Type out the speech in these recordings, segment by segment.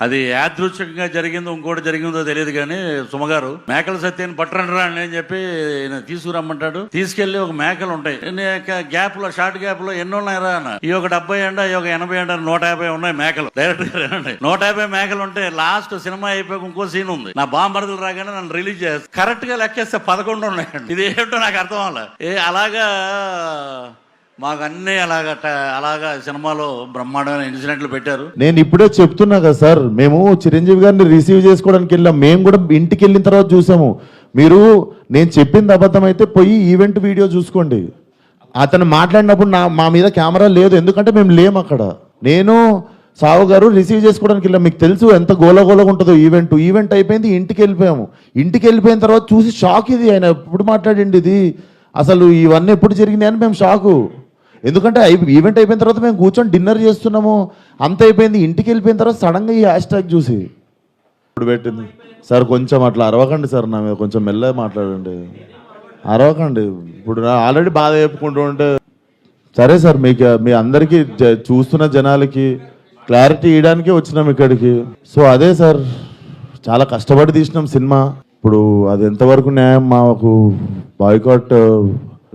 అది యాదృచ్ఛికంగా జరిగిందో ఇంకోటి జరిగిందో తెలియదు కానీ సుమగారు మేకల సత్యాన్ని పట్టరండి రా అని చెప్పి ఈయన తీసుకురమ్మంటాడు. తీసుకెళ్ళి ఒక మేకలు ఉంటాయి. గ్యాప్లో షార్ట్ గ్యాప్లో ఎన్ని ఉన్నాయిరా అన్న. ఈ ఒక డెబ్బై అండ ఈ ఒక ఎనభై అండ నూట యాభై ఉన్నాయి మేకలు. డైరెక్ట్గా నూట యాభై మేకలు ఉంటే లాస్ట్ సినిమా అయిపోయి ఇంకో సీన్ ఉంది. నా బాంబరదులు రాగానే నన్ను రిలీజ్ చేస్తారు కరెక్ట్గా లెక్కేస్తే పదకొండు ఉన్నాయండి. ఇది ఏంటో నాకు అర్థం అవ్వాలి ఏ అలాగా మాకు అన్నీ అలాగ అలాగా సినిమాలో బ్రహ్మాండమైన ఇన్సిడెంట్లు పెట్టారు. నేను ఇప్పుడే చెప్తున్నా కదా సార్ మేము చిరంజీవి గారిని రిసీవ్ చేసుకోవడానికి వెళ్ళాం. మేము కూడా ఇంటికి వెళ్ళిన తర్వాత చూసాము. మీరు నేను చెప్పింది అబద్ధం అయితే పోయి ఈవెంట్ వీడియో చూసుకోండి. అతను మాట్లాడినప్పుడు నా మా మీద కెమెరా లేదు ఎందుకంటే మేము లేము అక్కడ. నేను సావు గారు రిసీవ్ చేసుకోవడానికి వెళ్ళాం. మీకు తెలుసు ఎంత గోలగోలగా ఉంటుందో ఈవెంట్. ఈవెంట్ అయిపోయింది ఇంటికి వెళ్ళిపోయాము. ఇంటికి వెళ్ళిపోయిన తర్వాత చూసి షాక్ ఇది ఆయన. ఎప్పుడు మాట్లాడండి ఇది? అసలు ఇవన్నీ ఎప్పుడు జరిగినాయి అని మేము షాకు. ఎందుకంటే ఈవెంట్ అయిపోయిన తర్వాత మేము కూర్చొని డిన్నర్ చేస్తున్నాము. అంత అయిపోయింది. ఇంటికి వెళ్ళిపోయిన తర్వాత సడన్గా ఈ హ్యాష్ ట్యాగ్ చూసి. ఇప్పుడు పెట్టింది. సార్ కొంచెం అట్లా అరవకండి సార్ నా మీద కొంచెం మెల్లగా మాట్లాడండి. అరవకండి. ఇప్పుడు ఆల్రెడీ బాధ చెప్పుకుంటూ ఉంటే. సరే సార్ మీకు మీ అందరికీ చూస్తున్న జనాలకి క్లారిటీ ఇవ్వడానికే వచ్చినాం ఇక్కడికి. సో అదే సార్ చాలా కష్టపడి తీసినాం సినిమా. ఇప్పుడు అది ఎంతవరకు న్యాయం మాకు బాయ్కాట్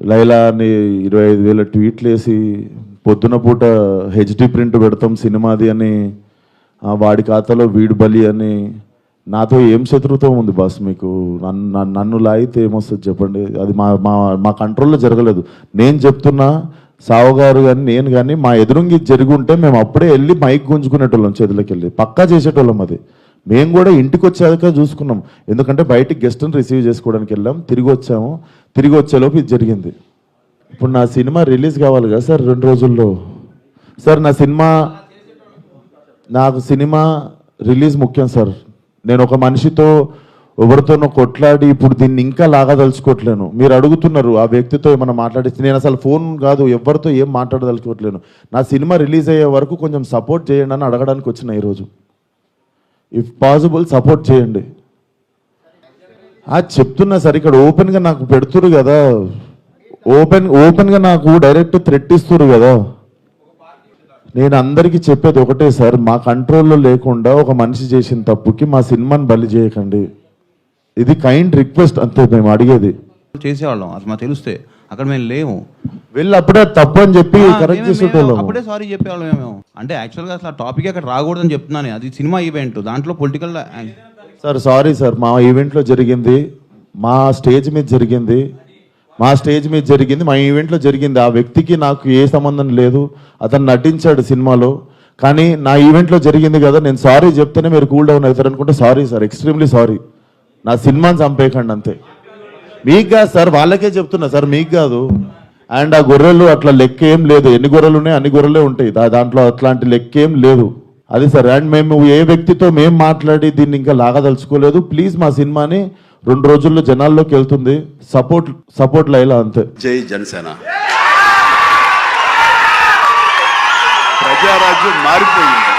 లైలా అని ఇరవై ఐదు వేల ట్వీట్లు వేసి పొద్దున పూట హెచ్డి ప్రింట్ పెడతాం సినిమాది అని వాడి ఖాతాలో వీడు బలి అని నాతో ఏం శత్రుత్వం ఉంది బాస్ మీకు? నన్ను నన్ను- లాగితే ఏమొస్తుంది చెప్పండి? అది మా మా మా కంట్రోల్లో జరగలేదు. నేను చెప్తున్నా సావుగారు కానీ నేను కానీ మా ఎదురుంగి జరిగి ఉంటే మేము అప్పుడే వెళ్ళి మైక్ గుంజుకునేటోళ్ళం చేతులకి వెళ్ళి పక్కా చేసేటోళ్ళం అది. మేము కూడా ఇంటికి వచ్చాక చూసుకున్నాం. ఎందుకంటే బయటికి గెస్ట్ని రిసీవ్ చేసుకోవడానికి వెళ్ళాం. తిరిగి వచ్చాము. తిరిగి వచ్చేలోపు ఇది జరిగింది. ఇప్పుడు నా సినిమా రిలీజ్ కావాలి కదా సార్ రెండు రోజుల్లో? సార్ నా సినిమా నాకు సినిమా రిలీజ్ ముఖ్యం సార్. నేను ఒక మనిషితో ఎవరితోనో కొట్లాడి ఇప్పుడు దీన్ని ఇంకా లాగదలుచుకోవట్లేను. మీరు అడుగుతున్నారు ఆ వ్యక్తితో ఏమైనా మాట్లాడిస్తే నేను అసలు ఫోన్ కాదు ఎవరితో ఏం మాట్లాడదలుచుకోవట్లేను. నా సినిమా రిలీజ్ అయ్యే వరకు కొంచెం సపోర్ట్ చేయండి అని అడగడానికి వచ్చిన ఈరోజు. ఇఫ్ పాసిబుల్ సపోర్ట్ చేయండి. చెప్తున్నా సార్ ఇక్కడ ఓపెన్గా నాకు పెడుతురు కదా. ఓపెన్ ఓపెన్గా నాకు డైరెక్ట్ థ్రెట్ ఇస్తురు కదా. నేను అందరికీ చెప్పేది ఒకటే సార్ మా కంట్రోల్లో లేకుండా ఒక మనిషి చేసిన తప్పుకి మా సినిమాని బలి చేయకండి. ఇది కైండ్ రిక్వెస్ట్ అంతే మేము అడిగేది. చేసేవాళ్ళం అది మాకు తెలిస్తే. అక్కడ మేము లేము. వెళ్ళి అప్పుడే తప్పు అని చెప్పి కరెక్ట్ అప్పుడే సారీ చెప్పేవాళ్ళం మేము. అంటే యాక్చువల్గా అసలు ఆ టాపిక్ అక్కడ రాకూడదని చెప్తున్నాను అది సినిమా ఈవెంట్ దాంట్లో పొలిటికల్ సార్ సారీ సార్ మా ఈవెంట్లో జరిగింది. మా స్టేజ్ మీద జరిగింది. మా స్టేజ్ మీద జరిగింది. మా ఈవెంట్లో జరిగింది. ఆ వ్యక్తికి నాకు ఏ సంబంధం లేదు. అతను నటించాడు సినిమాలో. కానీ నా ఈవెంట్లో జరిగింది కదా నేను సారీ చెప్తేనే మీరు కూల్ డౌన్ అవుతారు అనుకుంటే సారీ. సార్ ఎక్స్ట్రీమ్లీ సారీ నా సినిమాని చంపేయకండి అంతే. మీకు కాదు సార్ వాళ్ళకే చెప్తున్నా సార్ మీకు కాదు. అండ్ ఆ గొర్రెలు అట్లా లెక్క ఏం లేదు. ఎన్ని గొర్రెలు ఉన్నాయి అన్ని గొర్రెలే ఉంటాయి. దా- దాంట్లో అట్లాంటి లెక్క ఏం లేదు. అది సార్ అండ్ మేము ఏ వ్యక్తితో మేము మాట్లాడి దీన్ని ఇంకా లాగదలుచుకోలేదు. ప్లీజ్ మా సినిమాని రెండు రోజుల్లో జనాల్లోకి వెళ్తుంది. సపోర్ట్ సపోర్ట్ లైలా అంతే. జై జనసేన. ప్రజారాజ్యం మారిపోయింది.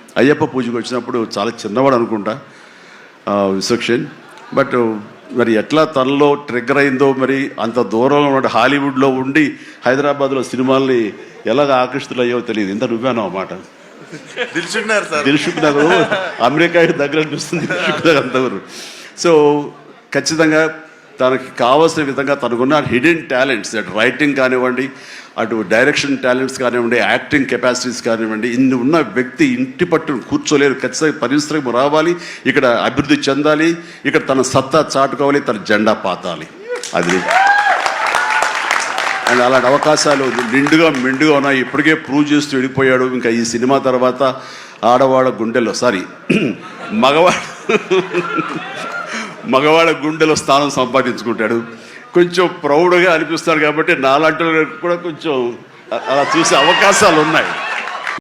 అయ్యప్ప పూజకు వచ్చినప్పుడు చాలా చిన్నవాడు అనుకుంటా విసక్షన్ బట్ మరి ఎట్లా తనలో ట్రిగ్గర్ అయిందో మరి అంత దూరంలో ఉన్న హాలీవుడ్లో ఉండి హైదరాబాద్లో సినిమాల్ని ఎలాగ ఆకర్షితులయ్యో తెలియదు. ఇంత నువ్వేనో మాట? నగర్ అమెరికా దగ్గర అనిపిస్తుంది నగర్ అంతవరకు. సో ఖచ్చితంగా తనకి కావాల్సిన విధంగా తనకున్న హిడెన్ టాలెంట్స్ అటు రైటింగ్ కానివ్వండి అటు డైరెక్షన్ టాలెంట్స్ కానివ్వండి యాక్టింగ్ కెపాసిటీస్ కానివ్వండి ఇన్ని ఉన్న వ్యక్తి ఇంటి పట్టు కూర్చోలేరు. ఖచ్చితంగా పరిశ్రమ రావాలి ఇక్కడ అభివృద్ధి చెందాలి ఇక్కడ తన సత్తా చాటుకోవాలి తన జెండా పాతాలి. అది. అండ్ అలాంటి అవకాశాలు నిండుగా మెండుగా ఉన్నాయి. ఇప్పటికే ప్రూవ్ చేస్తూ వెళ్ళిపోయాడు. ఇంకా ఈ సినిమా తర్వాత ఆడవాడ గుండెల్లో సారీ మగవాడ మగవాళ్ళ గుండెలో స్థానం సంపాదించుకుంటాడు. కొంచెం ప్రౌడ్గా అనిపిస్తాడు కాబట్టి నాలాంటి కూడా కొంచెం అలా చూసే అవకాశాలు ఉన్నాయి